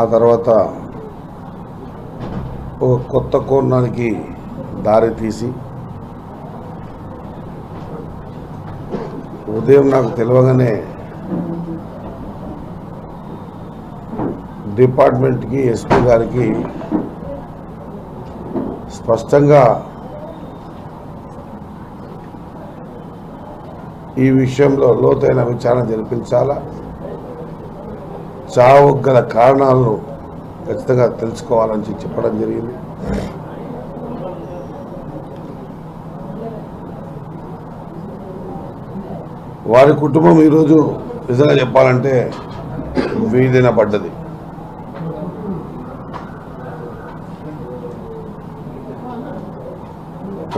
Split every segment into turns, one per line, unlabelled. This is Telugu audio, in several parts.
ఆ తర్వాత ఒక కొత్త కోణానికి దారి తీసి ఉదయం నాకు తెలియగానే డిపార్ట్మెంట్కి ఎస్పీ గారికి స్పష్టంగా ఈ విషయంలో లోతైన విచారణ జరిపించాలా? చావు గల కారణాలను ఖచ్చితంగా తెలుసుకోవాలని చెప్పడం జరిగింది. వారి కుటుంబం ఈరోజు నిజంగా చెప్పాలంటే వీధిన పడ్డది.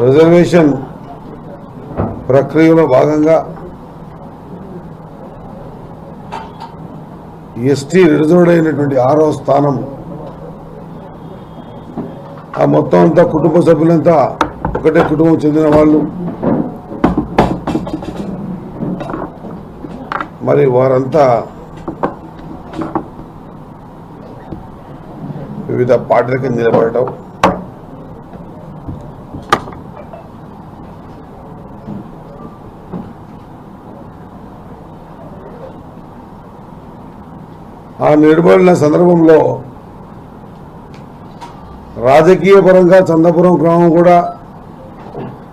రిజర్వేషన్ ప్రక్రియలో భాగంగా ఎస్టీ రిజర్వ్డ్ అయినటువంటి ఆరో స్థానం. ఆ మొత్తం అంతా కుటుంబ సభ్యులంతా ఒకటే కుటుంబం చెందిన వాళ్ళు. మరి వారంతా వివిధ పార్టీలకి నిలబడటం. ఆ నిలబడిన సందర్భంలో రాజకీయ పరంగా చందపురం గ్రామం కూడా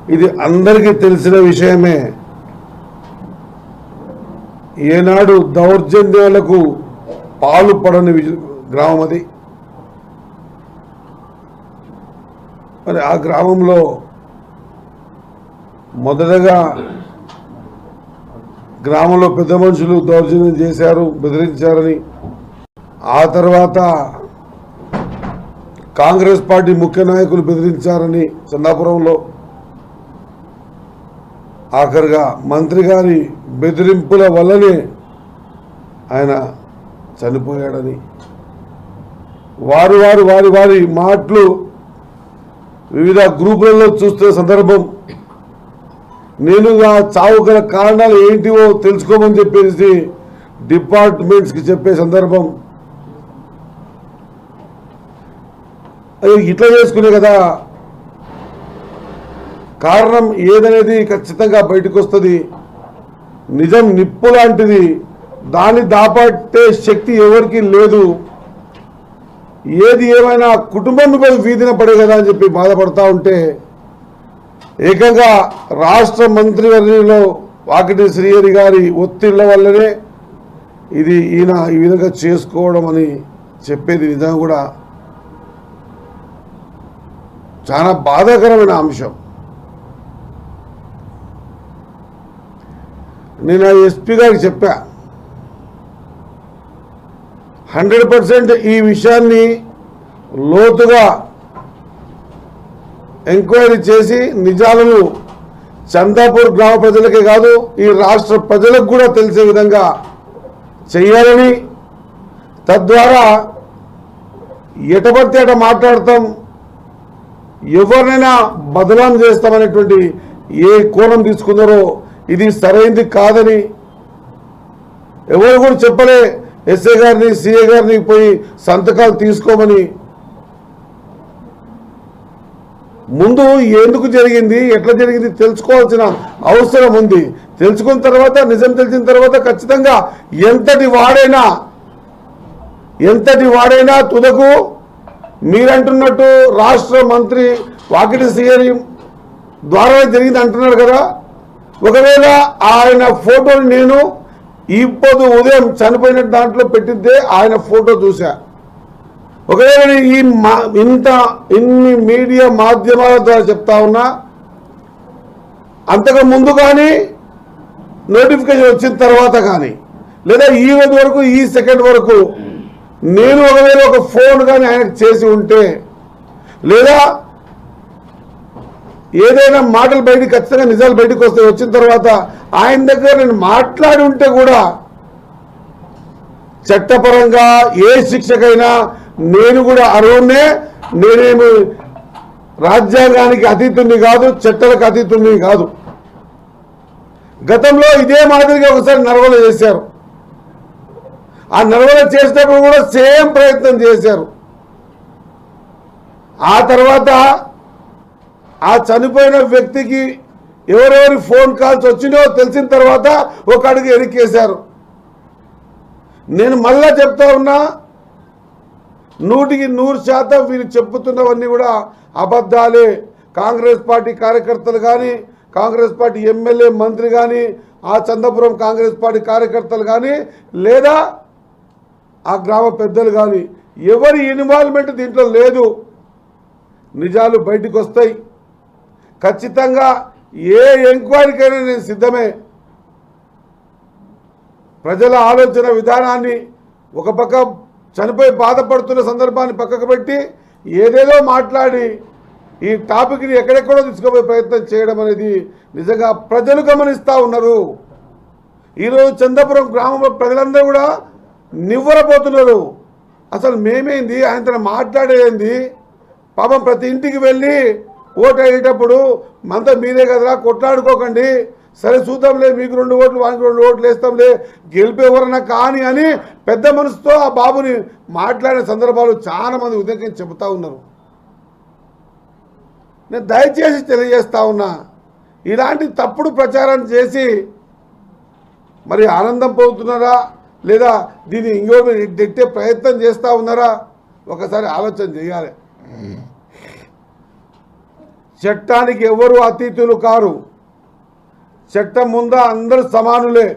ఇది అందరికీ తెలిసిన విషయమే. ఏనాడు దౌర్జన్యాలకు పాలు పడని గ్రామం అది. మరి ఆ గ్రామంలో మొదటగా గ్రామంలో పెద్ద మనుషులు దౌర్జన్యం చేశారు బెదిరించారని ఆ తర్వాత కాంగ్రెస్ పార్టీ ముఖ్య నాయకులు బెదిరించారని చందాపురంలో ఆఖరిగా మంత్రి గారి బెదిరింపుల వల్లనే ఆయన చనిపోయాడని. వారు వారు వారి వారి మాటలు వివిధ గ్రూపులలో చూస్తున్న సందర్భం నేను ఆ చావు గల కారణాలు ఏంటివో తెలుసుకోమని చెప్పేసి డిపార్ట్మెంట్స్కి చెప్పే సందర్భం అయ్యో ఇట్లా చేసుకునే కదా. కారణం ఏదనేది ఖచ్చితంగా బయటకు వస్తుంది నిజం నిప్పు లాంటిది. దాన్ని దాపట్టే శక్తి ఎవరికి లేదు. ఏది ఏమైనా కుటుంబం మీద వీధిన పడే కదా అని చెప్పి బాధపడతా ఉంటే ఏకంగా రాష్ట్ర మంత్రివర్యంలో వాకిటి శ్రీహరి గారి ఒత్తిళ్ళ వల్లనే ఇది ఈయన ఈ విధంగా చేసుకోవడం అని చెప్పేది నిజంగా కూడా చాలా బాధాకరమైన అంశం. నేను ఆ ఎస్పీ గారికి చెప్పా. హండ్రెడ్ పర్సెంట్ ఈ విషయాన్ని లోతుగా ఎంక్వైరీ చేసి నిజాలను చందాపూర్ గ్రామ ప్రజలకే కాదు ఈ రాష్ట్ర ప్రజలకు కూడా తెలిసే విధంగా చేయాలని తద్వారా ఎటపడితే అట మాట్లాడతాం ఎవరినైనా బదనాం చేస్తామనేటువంటి ఏ కోణం తీసుకున్నారో ఇది సరైనది కాదని ఎవరు కూడా చెప్పలే. ఎస్ఏ గారిని సిఏ గారిని పోయి సంతకాలు తీసుకోమని. ముందు ఎందుకు జరిగింది ఎట్లా జరిగింది తెలుసుకోవాల్సిన అవసరం ఉంది. తెలుసుకున్న తర్వాత నిజం తెలిసిన తర్వాత ఖచ్చితంగా ఎంతటి వాడైనా ఎంతటి వాడైనా తుదకు మీరంటున్నట్టు రాష్ట్ర మంత్రి వాకిటి సీఎం ద్వారా జరిగింది అంటున్నారు కదా. ఒకవేళ ఆయన ఫోటోని నేను ఇప్పుడు ఉదయం చనిపోయిన దాంట్లో పెట్టిద్దే ఆయన ఫోటో చూసా ఒకవేళ ఈ మా ఇంత ఇన్ని మీడియా మాధ్యమాల ద్వారా చెప్తా ఉన్నా అంతకు ముందు కానీ నోటిఫికేషన్ వచ్చిన తర్వాత కానీ లేదా ఈ రోజు వరకు ఈ సెకండ్ వరకు నేను ఒకవేళ ఒక ఫోన్ కానీ ఆయనకు చేసి ఉంటే లేదా ఏదైనా మాటలు బయటికి ఖచ్చితంగా నిజాలు బయటకు వస్తే వచ్చిన తర్వాత ఆయన దగ్గర నేను మాట్లాడి ఉంటే కూడా చట్టపరంగా ఏ శిక్షకైనా నేను కూడా అరువునే నేనేమి రాజ్యాంగానికి అతీతుని కాదు చట్టాలకు అతీతుని కాదు. గతంలో ఇదే మాదిరిగా ఒకసారి నరవలు చేశారు ఆ నడవల చేసేటప్పుడు కూడా సేమ్ ప్రయత్నం చేశారు. ఆ తర్వాత ఆ చనిపోయిన వ్యక్తికి ఎవరెవరి ఫోన్ కాల్స్ వచ్చినో తెలిసిన తర్వాత ఒక అడుగు ఎరికేశారు. నేను మళ్ళా చెప్తా ఉన్నా నూటికి నూరు శాతం వీరు చెప్పుతున్నవన్నీ కూడా అబద్ధాలే. కాంగ్రెస్ పార్టీ కార్యకర్తలు కానీ కాంగ్రెస్ పార్టీ ఎమ్మెల్యే మంత్రి కానీ ఆ చందపురం కాంగ్రెస్ పార్టీ కార్యకర్తలు కానీ లేదా ఆ గ్రామ పెద్దలు కానీ ఎవరి ఇన్వాల్వ్మెంట్ దీంట్లో లేదు. నిజాలు బయటకు వస్తాయి. ఖచ్చితంగా ఏ ఎంక్వైరీకైనా నేను సిద్ధమే. ప్రజల ఆలోచన విధానాన్ని ఒక పక్క చనిపోయి బాధపడుతున్న సందర్భాన్ని పక్కకు పెట్టి ఏదేదో మాట్లాడి ఈ టాపిక్ని ఎక్కడెక్కడో తీసుకుపోయే ప్రయత్నం చేయడం అనేది నిజంగా ప్రజలు గమనిస్తూ ఉన్నారు. ఈరోజు చందాపురం గ్రామంలో ప్రజలందరూ కూడా నివ్వరపోతున్నారు. అసలు మేమేంది? ఆయనతో మాట్లాడేది పాపం ప్రతి ఇంటికి వెళ్ళి ఓటు అయ్యేటప్పుడు మనతో మీరే కదరా కొట్లాడుకోకండి. సరే చూద్దాంలే మీకు రెండు ఓట్లు వానికి రెండు ఓట్లు వేస్తాంలే గెలిపేవరన్నా కానీ అని పెద్ద మనసుతో ఆ బాబుని మాట్లాడిన సందర్భాలు చాలా మంది ఉదయం చెబుతూ ఉన్నారు. నేను దయచేసి తెలియజేస్తా ఉన్నా ఇలాంటి తప్పుడు ప్రచారం చేసి మరి ఆనందం పొందుతున్నారా లేదా దీన్ని ఇంకో నెట్టే ప్రయత్నం చేస్తూ ఉన్నారా? ఒకసారి ఆలోచన చేయాలి. చట్టానికి ఎవరు అతీతులు కారు? చట్టం ముందా అందరూ సమానులే.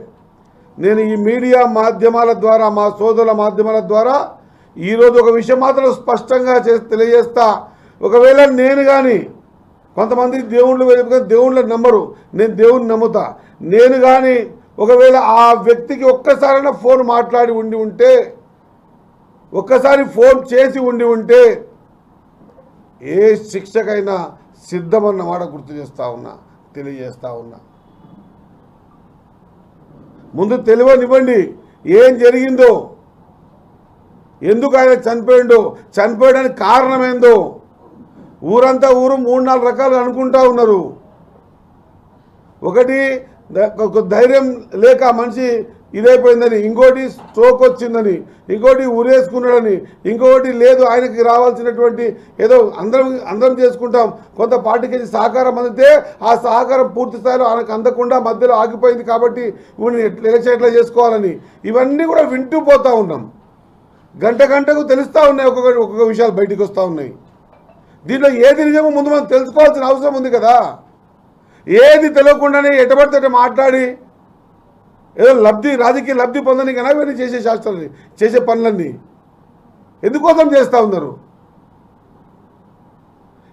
నేను ఈ మీడియా మాధ్యమాల ద్వారా మా సోదరుల మాధ్యమాల ద్వారా ఈరోజు ఒక విషయం మాత్రం స్పష్టంగా తెలియజేస్తా. ఒకవేళ నేను కానీ కొంతమంది దేవుళ్ళు వెలుపుకొని దేవుళ్ళ నమ్మరు నేను దేవుణ్ణి నమ్ముతా. నేను కానీ ఒకవేళ ఆ వ్యక్తికి ఒక్కసారైనా ఫోన్ మాట్లాడి ఉండి ఉంటే ఒక్కసారి ఫోన్ చేసి ఉండి ఉంటే ఏ శిక్షకైనా సిద్ధమన్న మాట గుర్తు చేస్తా ఉన్నా తెలియజేస్తూ ఉన్నా. ముందు తెలియనివ్వండి ఏం జరిగిందో ఎందుకు ఆయన చనిపోయిండో చనిపోయడానికి కారణం ఏందో ఊరంతా ఊరు మూడు నాలుగు రకాలు అనుకుంటా ఉన్నారు. ఒకటి ధైర్యం లేక మనిషి ఇదైపోయిందని ఇంకోటి స్ట్రోక్ వచ్చిందని ఇంకోటి ఉరేసుకున్నాడని ఇంకోటి లేదు ఆయనకి రావాల్సినటువంటి ఏదో అందరం అందరం చేసుకుంటాం కొంత పార్టీకి సహకారం అందితే ఆ సహకారం పూర్తి స్థాయిలో ఆయనకు అందకుండా మధ్యలో ఆగిపోయింది కాబట్టి వీడిని ఎట్లా ఎలక్షన్ ఎట్లా చేసుకోవాలని ఇవన్నీ కూడా వింటూ పోతూ ఉన్నాం. గంట గంటకు తెలుస్తూ ఉన్నాయి ఒక్కొక్క ఒక్కొక్క విషయాలు బయటికి వస్తూ ఉన్నాయి. దీంట్లో ఏది నిజమో ముందు మనం తెలుసుకోవాల్సిన అవసరం ఉంది కదా. ఏది తెలియకుండానే ఎటబడితే మాట్లాడి ఏదో లబ్ధి రాజకీయ లబ్ధి పొందనికైనా వీళ్ళు చేసే శాస్త్రాలని చేసే పనులన్నీ. ఎందుకోసం చేస్తూ ఉన్నారు?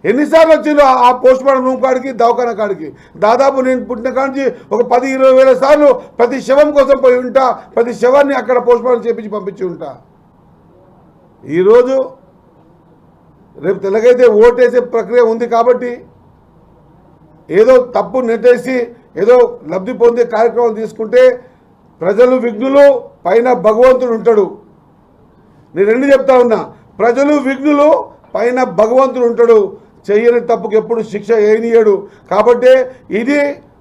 ఎన్నిసార్లు వచ్చిందో ఆ- పోస్ట్ మార్టం రూమ్ కాడికి దవాఖాన కాడికి? దాదాపు నేను పుట్టిన కాడికి ఒక పది ఇరవై వేల సార్లు ప్రతి శవం కోసం పోయి ఉంటా ప్రతి శవాన్ని అక్కడ పోస్ట్ మార్టం చేపించి పంపించి ఉంటా. ఈరోజు రేపు తెల్లగైతే ఓటేసే ప్రక్రియ ఉంది కాబట్టి ఏదో తప్పు నెట్టేసి ఏదో లబ్ధి పొందే కార్యక్రమం తీసుకుంటే ప్రజలు విఘ్నులు పైన భగవంతుడు ఉంటాడు. నేను రెండు చెప్తా ఉన్నా. ప్రజలు విఘ్నులు పైన భగవంతుడు ఉంటాడు. చెయ్యని తప్పుకు ఎప్పుడు శిక్ష ఏనియడు. కాబట్టి ఇది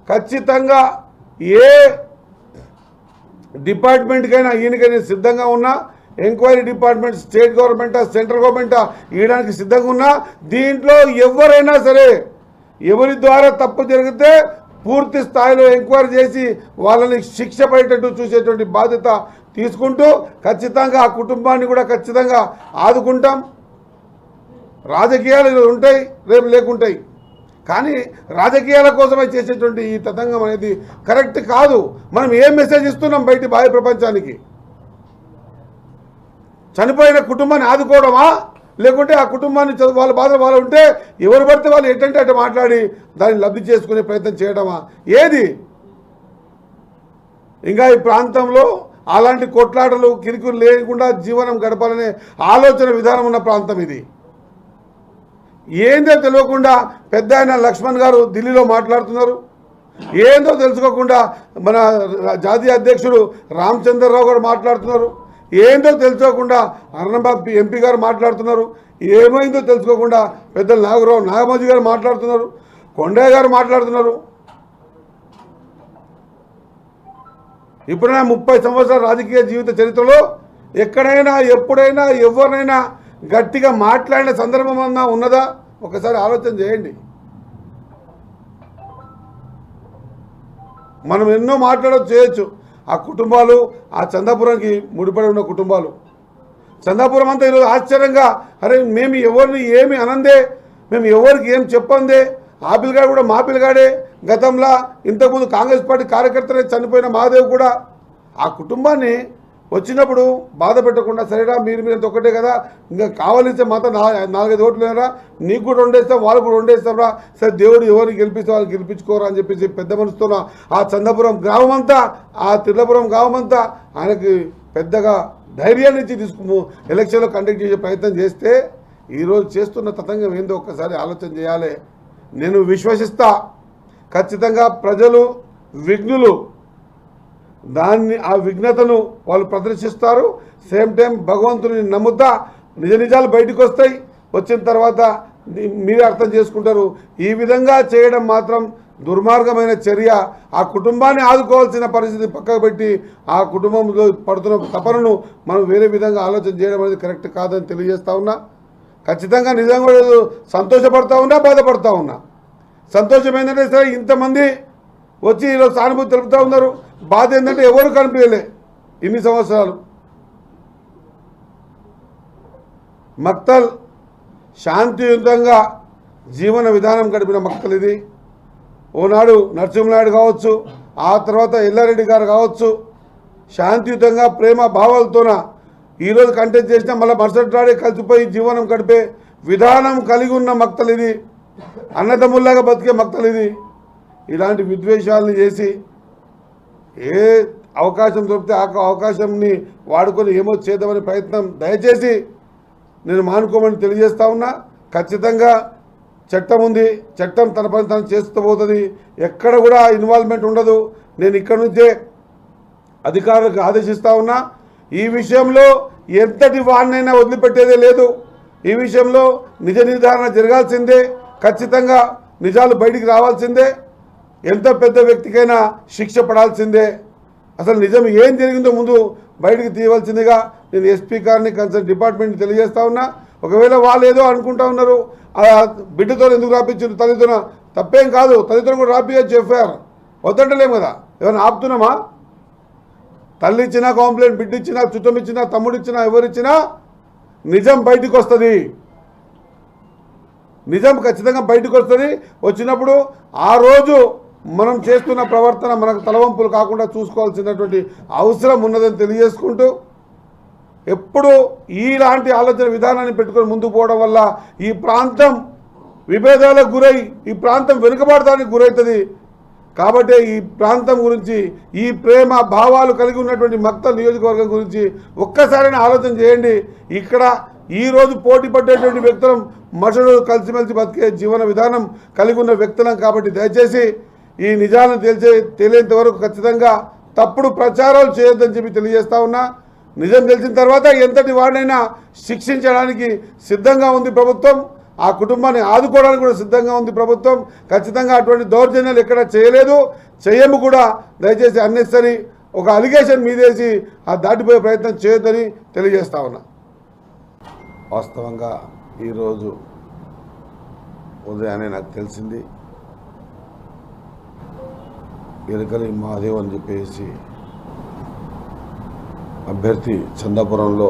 ఖచ్చితంగా ఏ డిపార్ట్మెంట్కైనా ఈయనకైనా సిద్ధంగా ఉన్నా ఎంక్వైరీ డిపార్ట్మెంట్ స్టేట్ గవర్నమెంటా సెంట్రల్ గవర్నమెంటా ఇవ్వడానికి సిద్ధంగా ఉన్నా దీంట్లో ఎవరైనా సరే ఎవరి ద్వారా తప్పు జరిగితే పూర్తి స్థాయిలో ఎంక్వైరీ చేసి వాళ్ళని శిక్ష పడేటట్టు చూసేటువంటి బాధ్యత తీసుకుంటూ ఖచ్చితంగా ఆ కుటుంబాన్ని కూడా ఖచ్చితంగా ఆదుకుంటాం. రాజకీయాలు ఉంటాయి రేపు లేకుంటాయి. కానీ రాజకీయాల కోసమే చేసేటువంటి ఈ తతంగం అనేది కరెక్ట్ కాదు. మనం ఏం మెసేజ్ ఇస్తున్నాం బయటి బాహ్య ప్రపంచానికి? చనిపోయిన కుటుంబాన్ని ఆదుకోవడమా? లేకుంటే ఆ కుటుంబాన్ని చదువు వాళ్ళ బాధ వాళ్ళు ఉంటే ఎవరు పడితే వాళ్ళు ఏంటంటే అటు మాట్లాడి దాన్ని లబ్ధి చేసుకునే ప్రయత్నం చేయడమా? ఏది? ఇంకా ఈ ప్రాంతంలో అలాంటి కొట్లాటలు కిరికులు లేకుండా జీవనం గడపాలనే ఆలోచన విధానం ఉన్న ప్రాంతం ఇది. ఏందో తెలియకుండా పెద్ద ఆయన లక్ష్మణ్ గారు ఢిల్లీలో మాట్లాడుతున్నారు. ఏందో తెలుసుకోకుండా మన జాతీయ అధ్యక్షుడు రామచంద్రరావు గారు మాట్లాడుతున్నారు. ఏందో తెలుసుకోకుండా అర్ణబాబు ఎంపీ గారు మాట్లాడుతున్నారు. ఏమైందో తెలుసుకోకుండా పెద్దలు నాగరావు నాగమోజీ గారు మాట్లాడుతున్నారు. కొండయ్య గారు మాట్లాడుతున్నారు. ఇప్పుడైనా ముప్పై సంవత్సరాల రాజకీయ జీవిత చరిత్రలో ఎక్కడైనా ఎప్పుడైనా ఎవరినైనా గట్టిగా మాట్లాడిన సందర్భం అన్నా ఉన్నదా? ఒకసారి ఆలోచన చేయండి. మనం ఎన్నో మాట్లాడవచ్చు చేయొచ్చు. ఆ కుటుంబాలు ఆ చందాపురానికి ముడిపడి ఉన్న కుటుంబాలు. చందాపురం అంతా ఈరోజు ఆశ్చర్యంగా అరే మేము ఎవరిని ఏమి అనందే మేము ఎవరికి ఏం చెప్పందే? ఆ పిల్లగాడు కూడా మా పిల్లగాడే. గతంలో ఇంతకుముందు కాంగ్రెస్ పార్టీ కార్యకర్తలే చనిపోయిన మహాదేవ్ కూడా ఆ కుటుంబాన్ని వచ్చినప్పుడు బాధ పెట్టకుండా సరేరా మీరు మీరు ఒక్కటే కదా ఇంకా కావాలిస్తే మాత్రం నా నాలుగైదు ఓట్లు లేరా నీకు కూడా వండేస్తాం వాళ్ళు కూడా వండేస్తాంరా సరే దేవుడు ఎవరిని గెలిపిస్తే వాళ్ళు గెలిపించుకోరా అని చెప్పేసి పెద్ద మనసుతో ఆ చందాపురం గ్రామం అంతా ఆ తిల్లపురం గ్రామం అంతా ఆయనకి పెద్దగా ధైర్యాన్ని ఇచ్చి తీసుకు ఎలక్షన్లో కండక్ట్ చేసే ప్రయత్నం చేస్తే ఈరోజు చేస్తున్న తతంగం ఏందో ఒక్కసారి ఆలోచన చేయాలి. నేను విశ్వసిస్తా. ఖచ్చితంగా ప్రజలు విఘ్నులు దాన్ని ఆ విఘ్నతను వాళ్ళు ప్రదర్శిస్తారు. సేమ్ టైం భగవంతుని నమ్ముతా నిజ నిజాలు బయటకు వస్తాయి. వచ్చిన తర్వాత మీరే అర్థం చేసుకుంటారు. ఈ విధంగా చేయడం మాత్రం దుర్మార్గమైన చర్య. ఆ కుటుంబాన్ని ఆదుకోవాల్సిన పరిస్థితి పక్కకు పెట్టి ఆ కుటుంబంలో పడుతున్న తపనను మనం వేరే విధంగా ఆలోచన చేయడం అనేది కరెక్ట్ కాదని తెలియజేస్తా ఉన్నా. ఖచ్చితంగా నిజంగా సంతోషపడతా ఉన్నా బాధపడతా ఉన్నా. సంతోషం ఏంటంటే సరే ఇంతమంది వచ్చి ఈరోజు సానుభూతి తెలుపుతూ ఉన్నారు. బాధ ఏంటంటే ఎవరు కనిపించలే ఇన్ని సంవత్సరాలు. మక్తల్ శాంతియుతంగా జీవన విధానం గడిపిన మక్తల్ ఇది. ఓనాడు నరసింహనాయుడు కావచ్చు ఆ తర్వాత ఎల్లారెడ్డి గారు కావచ్చు శాంతియుతంగా ప్రేమ భావాలతోన ఈరోజు కంటెస్ట్ చేసినా మళ్ళీ మరుసటి నాడే కలిసిపోయి జీవనం గడిపే విధానం కలిగి ఉన్న మక్తలు ఇది. అన్నదమ్ముల్లాగా బతికే మక్తలు ఇది. ఇలాంటి విద్వేషాలను చేసి ఏ అవకాశం దొరికితే ఆ అవకాశంని వాడుకొని ఏమో చేద్దామనే ప్రయత్నం దయచేసి నేను మానుకోమని తెలియజేస్తా ఉన్నా. ఖచ్చితంగా చట్టం ఉంది. చట్టం తన పని తను చేస్తూ పోతుంది. ఎక్కడ కూడా ఇన్వాల్వ్మెంట్ ఉండదు. నేను ఇక్కడ నుంచే అధికారులకు ఆదేశిస్తా ఉన్నా. ఈ విషయంలో ఎంతటి వాడినైనా వదిలిపెట్టేదే లేదు. ఈ విషయంలో నిజ నిర్ధారణ జరగాల్సిందే. ఖచ్చితంగా నిజాలు బయటికి రావాల్సిందే. ఎంత పెద్ద వ్యక్తికైనా శిక్ష పడాల్సిందే. అసలు నిజం ఏం జరిగిందో ముందు బయటికి తీయవలసిందిగా నేను ఎస్పీ గారిని కన్సర్న్ డిపార్ట్మెంట్ తెలియజేస్తా ఉన్నా. ఒకవేళ వాళ్ళు ఏదో అనుకుంటా ఉన్నారు ఆ బిడ్డతో ఎందుకు రాపించారు తల్లితో తప్పేం కాదు. తల్లితో కూడా రాపియచ్చు ఎఫ్ఐఆర్. వద్దంటలేం కదా. ఏమైనా ఆపుతున్నామా? తల్లి ఇచ్చినా కాంప్లైంట్ బిడ్డ ఇచ్చినా చుట్టం ఇచ్చినా తమ్ముడు ఇచ్చినా ఎవరిచ్చినా నిజం బయటికి వస్తుంది. నిజం ఖచ్చితంగా బయటకు వస్తుంది. వచ్చినప్పుడు ఆ రోజు మనం చేస్తున్న ప్రవర్తన మనకు తలవంపులు కాకుండా చూసుకోవాల్సినటువంటి అవసరం ఉన్నదని తెలియజేసుకుంటూ ఎప్పుడు ఇలాంటి ఆలోచన విధానాన్ని పెట్టుకొని ముందుకు పోవడం వల్ల ఈ ప్రాంతం విభేదాలకు గురై ఈ ప్రాంతం వెనుకబడటానికి గురవుతుంది కాబట్టి ఈ ప్రాంతం గురించి ఈ ప్రేమ భావాలు కలిగి ఉన్నటువంటి మక్తల్ నియోజకవర్గం గురించి ఒక్కసారైనా ఆలోచన చేయండి. ఇక్కడ ఈరోజు పోటీ పడేటువంటి వ్యక్తులం మనుషులు కలిసిమెలిసి బతికే జీవన విధానం కలిగి ఉన్న వ్యక్తులం కాబట్టి దయచేసి ఈ నిజాలను తెలిసే తెలియంత వరకు ఖచ్చితంగా తప్పుడు ప్రచారాలు చేయొద్దని చెప్పి తెలియజేస్తా ఉన్నా. నిజం తెలిసిన తర్వాత ఎంతటి వాడినైనా శిక్షించడానికి సిద్ధంగా ఉంది ప్రభుత్వం. ఆ కుటుంబాన్ని ఆదుకోవడానికి కూడా సిద్ధంగా ఉంది ప్రభుత్వం. ఖచ్చితంగా అటువంటి దౌర్జన్యాలు ఎక్కడ చేయలేదు. చేయము కూడా దయచేసి అన్నెసరి ఒక అలిగేషన్ మీదేసి ఆ దాటిపోయే ప్రయత్నం చేయొద్దని తెలియజేస్తా ఉన్నా. వాస్తవంగా ఈరోజు ఉదయాన్నే నాకు తెలిసింది. ఎరకలి మహాదేవ్ అని చెప్పేసి అభ్యర్థి చందాపురంలో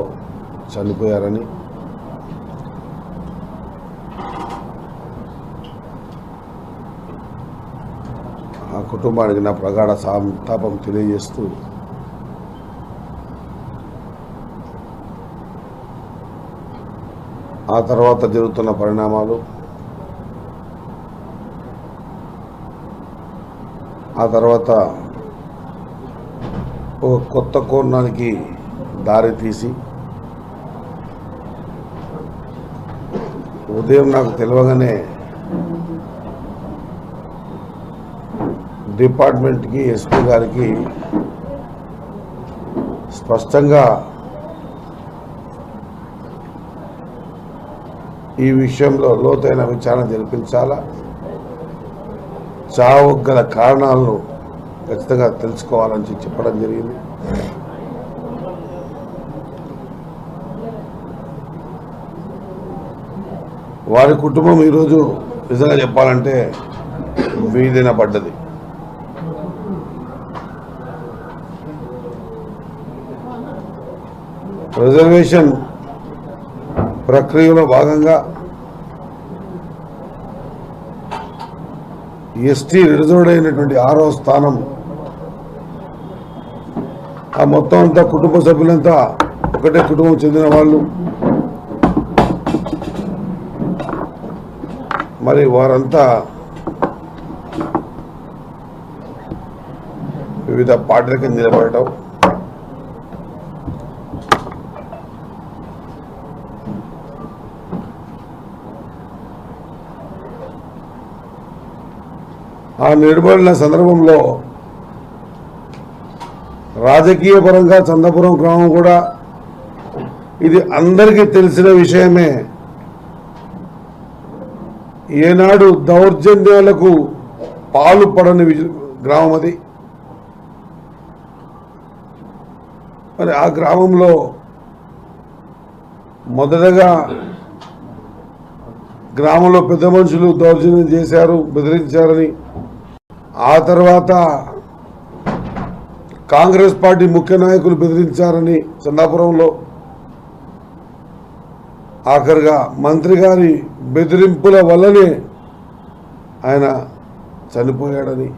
చనిపోయారని ఆ కుటుంబానికి నా ప్రగాఢ సంతాపం తెలియజేస్తూ ఆ తర్వాత జరుగుతున్న పరిణామాలు ఆ తర్వాత ఒక కొత్త కోణానికి దారి తీసి ఉదయం నాకు తెలియగానే డిపార్ట్మెంట్కి ఎస్పీ గారికి స్పష్టంగా ఈ విషయంలో లోతైన విచారణ జరిపించాలా? చావు గల కారణాలను ఖచ్చితంగా తెలుసుకోవాలని చెప్పడం జరిగింది. వారి కుటుంబం ఈరోజు నిజంగా చెప్పాలంటే వీధిన పడ్డది. రిజర్వేషన్ ప్రక్రియలో భాగంగా ఎస్టీ రిజర్వ్డ్ అయినటువంటి ఆరో స్థానం. ఆ మొత్తం అంతా కుటుంబ సభ్యులంతా ఒకటే కుటుంబం చెందిన వాళ్ళు. మరి వారంతా వివిధ పార్టీలకు నిలబడటం. ఆ నిలబడిన సందర్భంలో రాజకీయ పరంగా చందపురం గ్రామం కూడా ఇది అందరికీ తెలిసిన విషయమే. ఏనాడు దౌర్జన్యాలకు పాలు పడని గ్రామం అది. మరి ఆ గ్రామంలో మొదటగా గ్రామంలో పెద్ద మనుషులు దౌర్జన్యం చేశారు బెదిరించారని ఆ తర్వాత కాంగ్రెస్ పార్టీ ముఖ్య నాయకులు బెదిరించారని చందాపురంలో ఆఖరిగా మంత్రి గారి బెదిరింపుల వల్లనే ఆయన చనిపోయాడని.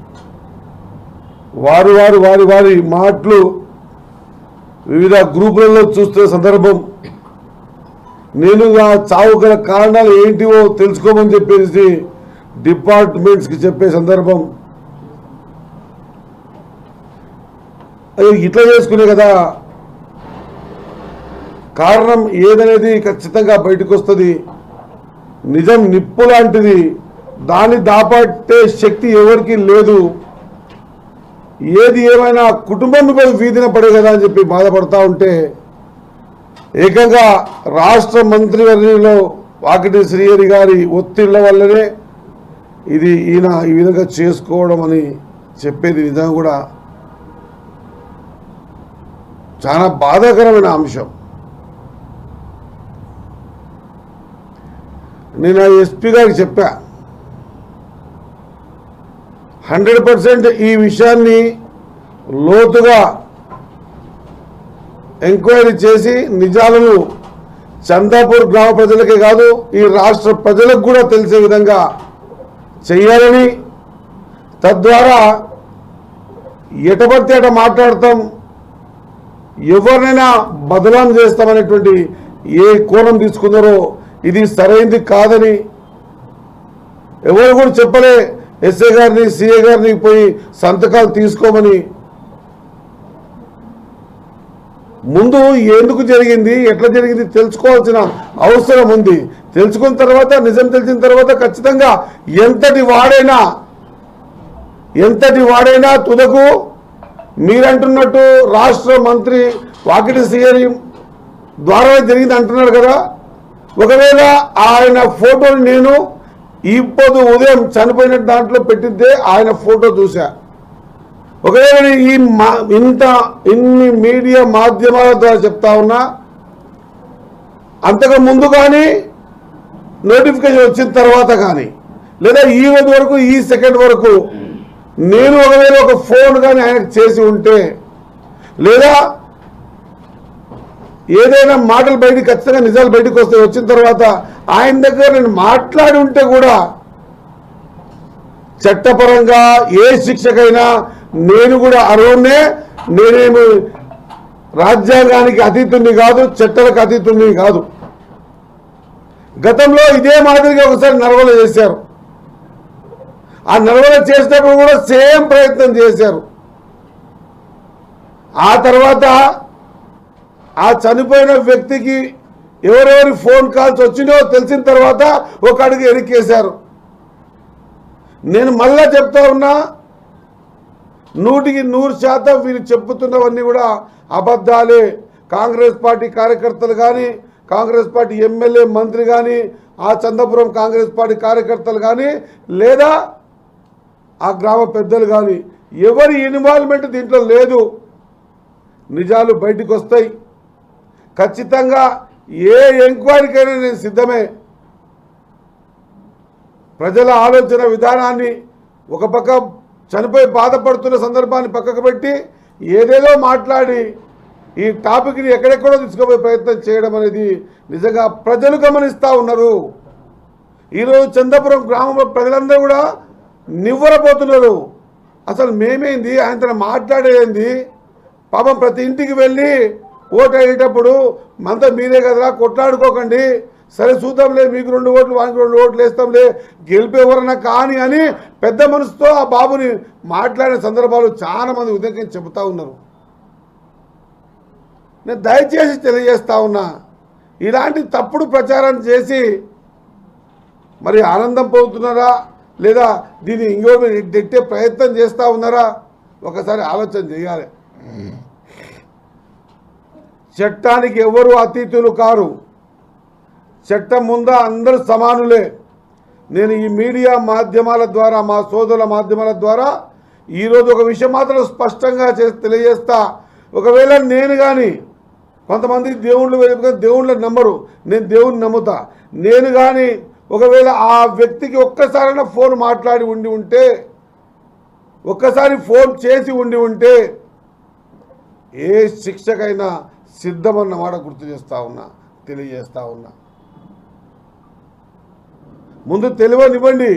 వారు వారు వారి వారి మాటలు వివిధ గ్రూపులలో చూస్తున్న సందర్భం నేను ఆ చావు గల కారణాలు ఏంటివో తెలుసుకోమని చెప్పేసి డిపార్ట్మెంట్స్కి చెప్పే సందర్భం అయ్యో ఇట్లా చేసుకునే కదా. కారణం ఏదనేది ఖచ్చితంగా బయటకు వస్తుంది నిజం నిప్పు లాంటిది. దాన్ని దాపట్టే శక్తి ఎవరికి లేదు. ఏది ఏమైనా కుటుంబం మీద వీధిన పడే కదా అని చెప్పి బాధపడతా ఉంటే ఏకంగా రాష్ట్ర మంత్రివర్యంలో వాకిటి శ్రీహరి గారి ఒత్తిళ్ళ వల్లనే ఇది ఈయన ఈ విధంగా చేసుకోవడం అని చెప్పేది నిజంగా కూడా చాలా బాధాకరమైన అంశం. నేను ఆ ఎస్పీ గారికి చెప్పా హండ్రెడ్ పర్సెంట్ ఈ విషయాన్ని లోతుగా ఎంక్వైరీ చేసి నిజాలను చందాపూర్ గ్రామ ప్రజలకే కాదు ఈ రాష్ట్ర ప్రజలకు కూడా తెలిసే విధంగా చేయాలని తద్వారా ఎటపడితే అట మాట్లాడతాం ఎవరినైనా బదనాం చేస్తామనేటువంటి ఏ కోణం తీసుకున్నారో ఇది సరైనది కాదని ఎవరు కూడా చెప్పలే. ఎస్ఏ గారిని సిఏ గారిని పోయి సంతకాలు తీసుకోమని. ముందు ఎందుకు జరిగింది ఎట్లా జరిగింది తెలుసుకోవాల్సిన అవసరం ఉంది. తెలుసుకున్న తర్వాత నిజం తెలిసిన తర్వాత ఖచ్చితంగా ఎంతటి వాడైనా ఎంతటి వాడైనా తుదకు మీరంటున్నట్టు రాష్ట్ర మంత్రి వాకిటి సీఎం ద్వారా జరిగింది అంటున్నారు కదా. ఒకవేళ ఆయన ఫోటోని నేను ఇప్పుడు ఉదయం చనిపోయిన దాంట్లో పెట్టిద్దే ఆయన ఫోటో చూసా ఒకవేళ ఈ మా ఇంత ఇన్ని మీడియా మాధ్యమాల ద్వారా చెప్తా ఉన్నా అంతకు ముందు కానీ నోటిఫికేషన్ వచ్చిన తర్వాత కానీ లేదా ఈ రోజు వరకు ఈ సెకండ్ వరకు నేను ఒకవేళ ఒక ఫోన్ కానీ ఆయనకు చేసి ఉంటే లేదా ఏదైనా మాటలు బయటికి ఖచ్చితంగా నిజాలు బయటకు వస్తే వచ్చిన తర్వాత ఆయన దగ్గర నేను మాట్లాడి ఉంటే కూడా చట్టపరంగా ఏ శిక్షకైనా నేను కూడా అర్హునే నేనేమి రాజ్యాంగానికి అతీతుణ్ణి కాదు చట్టాలకు అతీతుణ్ణి కాదు. గతంలో ఇదే మాదిరిగా ఒకసారి నర్వలు చేశారు ఆ నర్వల చేసినప్పుడు కూడా సేమ్ ప్రయత్నం చేశారు. ఆ తర్వాత ఆ చనిపోయిన వ్యక్తికి ఎవరెవరి ఫోన్ కాల్స్ వచ్చినాయో తెలిసిన తర్వాత ఒక అడుగు ఎరికేశారు. నేను మళ్ళా చెప్తా ఉన్నా నూటికి నూరు శాతం వీరు చెప్పుతున్నవన్నీ కూడా అబద్ధాలే. కాంగ్రెస్ పార్టీ కార్యకర్తలు కానీ కాంగ్రెస్ పార్టీ ఎమ్మెల్యే మంత్రి కానీ ఆ చందపురం కాంగ్రెస్ పార్టీ కార్యకర్తలు కానీ లేదా ఆ గ్రామ పెద్దలు కానీ ఎవరి ఇన్వాల్వ్మెంట్ దీంట్లో లేదు. నిజాలు బయటకు వస్తాయి. ఖచ్చితంగా ఏ ఎంక్వైరీకైనా నేను సిద్ధమే. ప్రజల ఆలోచన విధానాన్ని ఒక పక్క చనిపోయి బాధపడుతున్న సందర్భాన్ని పక్కకు పెట్టి ఏదేదో మాట్లాడి ఈ టాపిక్ని ఎక్కడెక్కడో తీసుకుపోయే ప్రయత్నం చేయడం అనేది నిజంగా ప్రజలు గమనిస్తూ ఉన్నారు. ఈరోజు చందాపురం గ్రామంలో ప్రజలందరూ కూడా నివ్వరపోతున్నారు. అసలు మేమేంది? ఆయనతో మాట్లాడేది పాపం ప్రతి ఇంటికి వెళ్ళి ఓటు అయ్యేటప్పుడు మనతో మీరే కదరా కొట్లాడుకోకండి. సరే చూద్దాంలే మీకు రెండు ఓట్లు వానికి రెండు ఓట్లు వేస్తాంలే గెలిపేవరన్నా కానీ అని పెద్ద మనసుతో ఆ బాబుని మాట్లాడిన సందర్భాలు చాలా మంది ఉదయం చెబుతా ఉన్నారు. నేను దయచేసి తెలియజేస్తా ఉన్నా ఇలాంటి తప్పుడు ప్రచారం చేసి మరి ఆనందం పొందుతున్నారా లేదా దీన్ని ఇంకో నెట్టే ప్రయత్నం చేస్తూ ఉన్నారా? ఒకసారి ఆలోచన చేయాలి. చట్టానికి ఎవరు అతీతులు కారు? చట్టం ముందా అందరూ సమానులే. నేను ఈ మీడియా మాధ్యమాల ద్వారా మా సోదరుల మాధ్యమాల ద్వారా ఈరోజు ఒక విషయం మాత్రం స్పష్టంగా తెలియజేస్తా. ఒకవేళ నేను కానీ కొంతమంది దేవుళ్ళు దేవుళ్ళని నమ్మరు. నేను దేవుణ్ణి నమ్ముతా. నేను కానీ ఒకవేళ ఆ వ్యక్తికి ఒక్కసారైనా ఫోన్ మాట్లాడి ఉండి ఉంటే ఒక్కసారి ఫోన్ చేసి ఉండి ఉంటే ఏ శిక్షకైనా సిద్ధమన్న మాట గుర్తు చేస్తూ ఉన్నా తెలియజేస్తూ ఉన్నా. ముందు తెలియనివ్వండి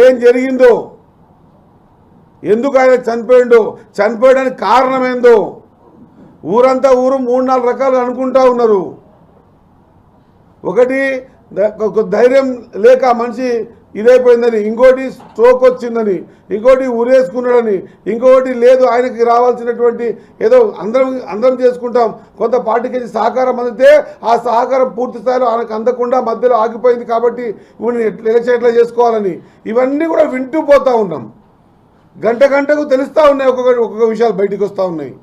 ఏం జరిగిందో ఎందుకు ఆయన చనిపోయిండో చనిపోయడానికి కారణం ఏందో ఊరంతా ఊరు మూడు నాలుగు రకాలు అనుకుంటా ఉన్నారు. ఒకటి ధైర్యం లేక మనిషి ఇదైపోయిందని ఇంకోటి స్ట్రోక్ వచ్చిందని ఇంకోటి ఉరేసుకున్నాడని ఇంకొకటి లేదు ఆయనకి రావాల్సినటువంటి ఏదో అందరం అందరం చేసుకుంటాం కొంత పార్టీకి సహకారం అందితే ఆ సహకారం పూర్తి స్థాయిలో ఆయనకు అందకుండా మధ్యలో ఆగిపోయింది కాబట్టి వీడిని ఎలక్షన్ ఎట్లా చేసుకోవాలని ఇవన్నీ కూడా వింటూ పోతూ ఉన్నాం. గంట గంటకు తెలుస్తూ ఉన్నాయి ఒక్కొక్క ఒక్కొక్క విషయాలు బయటికి వస్తూ ఉన్నాయి.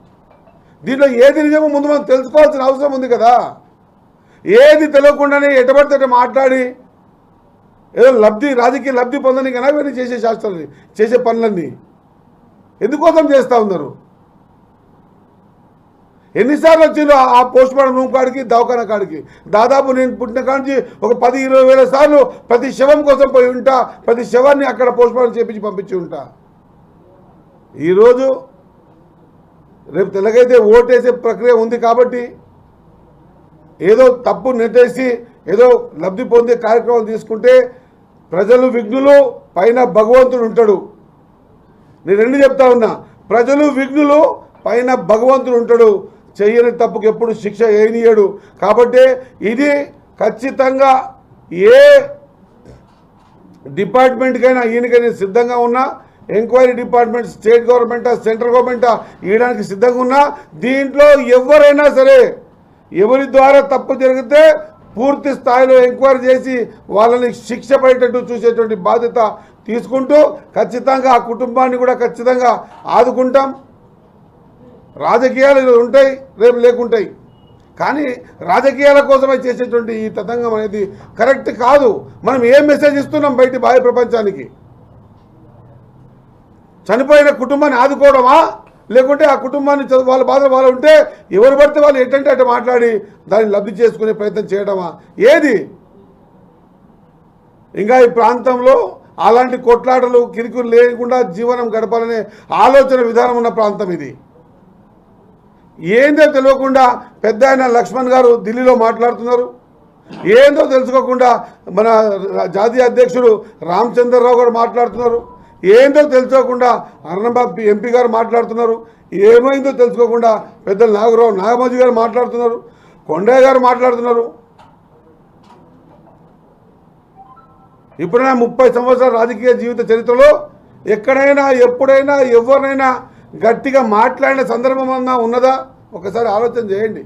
దీంట్లో ఏది నిజమో ముందు మనం తెలుసుకోవాల్సిన అవసరం ఉంది కదా. ఏది తెలియకుండానే ఎటబడితే మాట్లాడి ఏదో లబ్ధి రాజకీయ లబ్ధి పొందడానికి ఇవన్నీ చేసే శాస్త్రాలని చేసే పనులన్నీ. ఎందుకోసం చేస్తూ ఉన్నారు? ఎన్నిసార్లు వచ్చిందో ఆ పోస్ట్ మార్టం రూమ్ కాడికి దవాఖాన కాడికి? దాదాపు నేను పుట్టిన కాడికి ఒక పది ఇరవై వేల సార్లు ప్రతి శవం కోసం పోయి ఉంటా ప్రతి శవాన్ని అక్కడ పోస్ట్ మార్టం చేపించి పంపించి ఉంటా. ఈరోజు రేపు తెల్లగైతే ఓటేసే ప్రక్రియ ఉంది కాబట్టి ఏదో తప్పు నెట్టేసి ఏదో లబ్ధి పొందే కార్యక్రమం తీసుకుంటే ప్రజలు విఘ్నులు పైన భగవంతుడు ఉంటాడు. నేను రెండు చెప్తా ఉన్నా. ప్రజలు విఘ్నులు పైన భగవంతుడు ఉంటాడు. చెయ్యని తప్పుకు ఎప్పుడు శిక్ష వేయనీయడు కాబట్టి ఇది ఖచ్చితంగా ఏ డిపార్ట్మెంట్కైనా ఈయనకైనా సిద్ధంగా ఉన్నా ఎంక్వైరీ డిపార్ట్మెంట్ స్టేట్ గవర్నమెంటా సెంట్రల్ గవర్నమెంటా ఇవ్వడానికి సిద్ధంగా ఉన్నా దీంట్లో ఎవరైనా సరే ఎవరి ద్వారా తప్పు జరిగితే పూర్తి స్థాయిలో ఎంక్వైరీ చేసి వాళ్ళని శిక్ష పడేటట్టు చూసేటువంటి బాధ్యత తీసుకుంటూ ఖచ్చితంగా ఆ కుటుంబాన్ని కూడా ఖచ్చితంగా ఆదుకుంటాం. రాజకీయాలు ఉంటాయి రేపు లేకుంటాయి. కానీ రాజకీయాల కోసమే చేసేటువంటి ఈ తతంగం అనేది కరెక్ట్ కాదు. మనం ఏం మెసేజ్ ఇస్తున్నాం బయట బాహ్య ప్రపంచానికి? చనిపోయిన కుటుంబాన్ని ఆదుకోవడమా? లేకుంటే ఆ కుటుంబాన్ని చదువు వాళ్ళ బాధ వాళ్ళు ఉంటే ఎవరు పడితే వాళ్ళు ఏంటంటే అట్ట మాట్లాడి దాన్ని లబ్ధి చేసుకునే ప్రయత్నం చేయడమా? ఏది? ఇంకా ఈ ప్రాంతంలో అలాంటి కొట్లాటలు కిరికులు లేకుండా జీవనం గడపాలనే ఆలోచన విధానం ఉన్న ప్రాంతం ఇది. ఏందో తెలియకుండా పెద్ద ఆయన లక్ష్మణ్ గారు ఢిల్లీలో మాట్లాడుతున్నారు. ఏందో తెలుసుకోకుండా మన జాతీయ అధ్యక్షుడు రామచంద్రరావు గారు మాట్లాడుతున్నారు. ఏందో తెలుసుకోకుండా అర్ణబాబు ఎంపీ గారు మాట్లాడుతున్నారు. ఏమైందో తెలుసుకోకుండా పెద్దలు నాగరావు నాగమోజీ గారు మాట్లాడుతున్నారు. కొండయ్య గారు మాట్లాడుతున్నారు. ఇప్పుడైనా ముప్పై సంవత్సరాల రాజకీయ జీవిత చరిత్రలో ఎక్కడైనా ఎప్పుడైనా ఎవరినైనా గట్టిగా మాట్లాడిన సందర్భం అన్నా ఉన్నదా? ఒకసారి ఆలోచన చేయండి.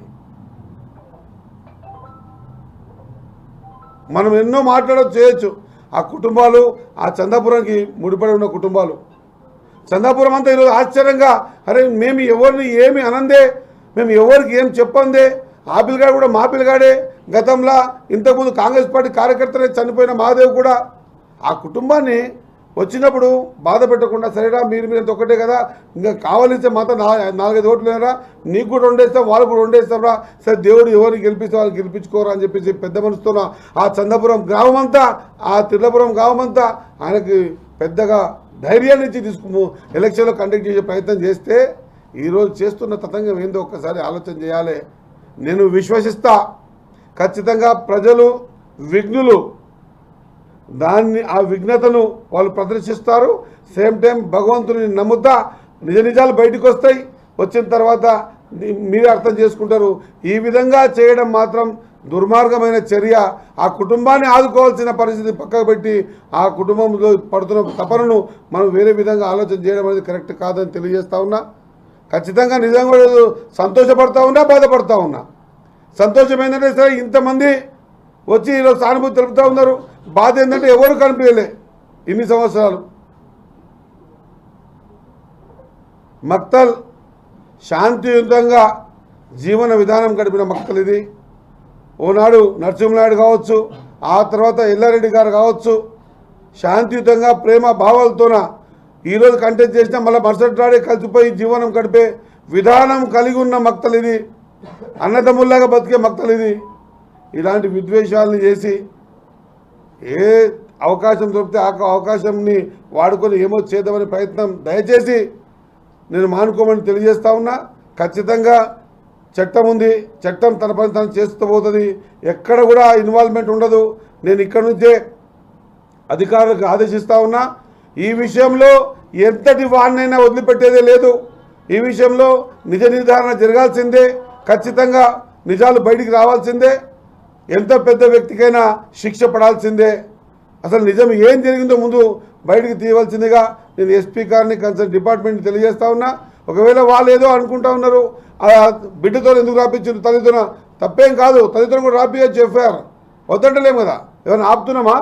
మనం ఎన్నో మాట్లాడచ్చు చేయొచ్చు. ఆ కుటుంబాలు ఆ చందాపురంకి ముడిపడి ఉన్న కుటుంబాలు. చందాపురం అంతా ఈరోజు ఆశ్చర్యంగా అరే మేము ఎవరిని ఏమి అనందే మేము ఎవరికి ఏం చెప్పందే? ఆ పిల్లగాడు కూడా మా పిల్లగాడే. గతంలో ఇంతకుముందు కాంగ్రెస్ పార్టీ కార్యకర్తలే చనిపోయిన మహాదేవ్ కూడా ఆ కుటుంబాన్ని వచ్చినప్పుడు బాధ పెట్టకుండా సరేరా మీరు మీరు ఒకటే కదా ఇంకా కావాలిస్తే మాత్రం నాలుగైదు ఓట్లు లేరా నీకు కూడా వండేస్తాం వాళ్ళు కూడా వండేస్తాంరా సరే దేవుడు ఎవరిని గెలిపిస్తే వాళ్ళు గెలిపించుకోరా అని చెప్పేసి పెద్ద మనసుతో ఆ చందపురం గ్రామం అంతా ఆ తిర్లపురం గ్రామం అంతా ఆయనకి పెద్దగా ధైర్యాన్ని ఇచ్చి తీసుకు ఎలక్షన్లో కండక్ట్ చేసే ప్రయత్నం చేస్తే ఈరోజు చేస్తున్న తతంగం ఏందో ఒక్కసారి ఆలోచన చేయాలి. నేను విశ్వసిస్తా. ఖచ్చితంగా ప్రజలు విఘ్నులు దాన్ని ఆ విఘ్నతను వాళ్ళు ప్రదర్శిస్తారు. సేమ్ టైం భగవంతుని నమ్ముతా నిజ నిజాలు బయటకు వస్తాయి. వచ్చిన తర్వాత ని- మీరే అర్థం చేసుకుంటారు. ఈ విధంగా చేయడం మాత్రం దుర్మార్గమైన చర్య. ఆ కుటుంబాన్ని ఆదుకోవాల్సిన పరిస్థితి పక్కకు పెట్టి ఆ కుటుంబంలో పడుతున్న తపనను మనం వేరే విధంగా ఆలోచన చేయడం అనేది కరెక్ట్ కాదని తెలియజేస్తా ఉన్నా. ఖచ్చితంగా నిజంగా సంతోషపడతా ఉన్నా బాధపడతా ఉన్నా. సంతోషం ఏంటంటే సరే ఇంతమంది వచ్చి ఈరోజు సానుభూతి తెలుపుతూ ఉన్నారు. బాధ ఏంటంటే ఎవరు కనిపించలే. ఇన్ని సంవత్సరాలు. మక్తల్ శాంతియుతంగా జీవన విధానం గడిపిన మక్తల్ ఇది. ఓనాడు నరసింహనాయుడు కావచ్చు ఆ తర్వాత ఎల్లారెడ్డి గారు కావచ్చు శాంతియుతంగా ప్రేమ భావాలతోన ఈరోజు కంటెస్ట్ చేసిన మళ్ళీ మరుసటి నాడే కలిసిపోయి జీవనం గడిపే విధానం కలిగి ఉన్న మక్తలు ఇది. అన్నదమ్ముల్లాగా బతికే మక్తలు ఇది. ఇలాంటి విద్వేషాలను చేసి ఏ అవకాశం దొరికితే ఆ అవకాశంని వాడుకొని ఏమో చేద్దామనే ప్రయత్నం దయచేసి నేను మానుకోమని తెలియజేస్తా ఉన్నా. ఖచ్చితంగా చట్టం ఉంది. చట్టం తన పని తను చేస్తూ పోతుంది. ఎక్కడ కూడా ఇన్వాల్వ్మెంట్ ఉండదు. నేను ఇక్కడ నుంచే అధికారులకు ఆదేశిస్తా ఉన్నా. ఈ విషయంలో ఎంతటి వాడినైనా వదిలిపెట్టేదే లేదు. ఈ విషయంలో నిజ నిర్ధారణ జరగాల్సిందే. ఖచ్చితంగా నిజాలు బయటికి రావాల్సిందే. ఎంత పెద్ద వ్యక్తికైనా శిక్ష పడాల్సిందే. అసలు నిజం ఏం జరిగిందో ముందు బయటికి తీయవలసిందిగా నేను ఎస్పీ గారిని కన్సర్న్ డిపార్ట్మెంట్ తెలియజేస్తా ఉన్నా. ఒకవేళ వాళ్ళు ఏదో అనుకుంటా ఉన్నారు ఆ బిడ్డతో ఎందుకు రాపించారు తల్లిదండ్రుల తప్పేం కాదు తల్లిదండ్రులు కూడా రాపియచ్చు ఎఫ్ఐఆర్. వద్దంటలేము కదా. ఏమైనా ఆపుతున్నామా?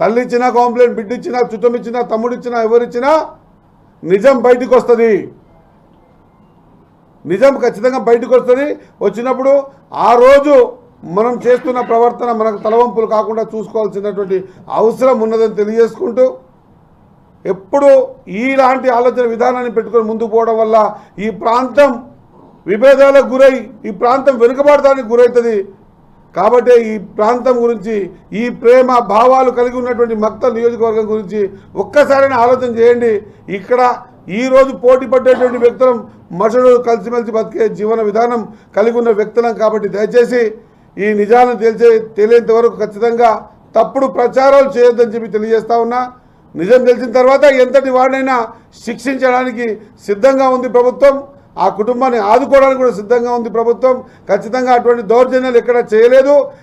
తల్లి ఇచ్చినా కాంప్లైంట్ బిడ్డ ఇచ్చినా చుట్టం ఇచ్చినా తమ్ముడు ఇచ్చినా ఎవరిచ్చినా నిజం బయటకు వస్తుంది నిజం ఖచ్చితంగా బయటకు వస్తుంది వచ్చినప్పుడు ఆ రోజు మనం చేస్తున్న ప్రవర్తన మనకు తలవంపులు కాకుండా చూసుకోవాల్సినటువంటి అవసరం ఉన్నదని తెలియజేసుకుంటూ ఎప్పుడు ఇలాంటి ఆలోచన విధానాన్ని పెట్టుకొని ముందుకు పోవడం వల్ల ఈ ప్రాంతం విభేదాలకు గురై ఈ ప్రాంతం వెనుకబాటుదానికి గురవుతుంది కాబట్టి ఈ ప్రాంతం గురించి ఈ ప్రేమ భావాలు కలిగి ఉన్నటువంటి మక్తల్ నియోజకవర్గం గురించి ఒక్కసారైనా ఆలోచన చేయండి. ఇక్కడ ఈరోజు పోటీ పడ్డేటువంటి వ్యక్తులం మనుషులు కలిసిమెలిసి బతికే జీవన విధానం కలిగి ఉన్న వ్యక్తులం కాబట్టి దయచేసి ఈ నిజాలను తెలిసే తెలియంత వరకు ఖచ్చితంగా తప్పుడు ప్రచారాలు చేయొద్దని చెప్పి తెలియజేస్తా ఉన్నా. నిజం తెలిసిన తర్వాత ఎంతటి వాడినైనా శిక్షించడానికి సిద్ధంగా ఉంది ప్రభుత్వం. ఆ కుటుంబాన్ని ఆదుకోవడానికి కూడా సిద్ధంగా ఉంది ప్రభుత్వం. ఖచ్చితంగా అటువంటి దౌర్జన్యాలు ఎక్కడ చేయలేదు.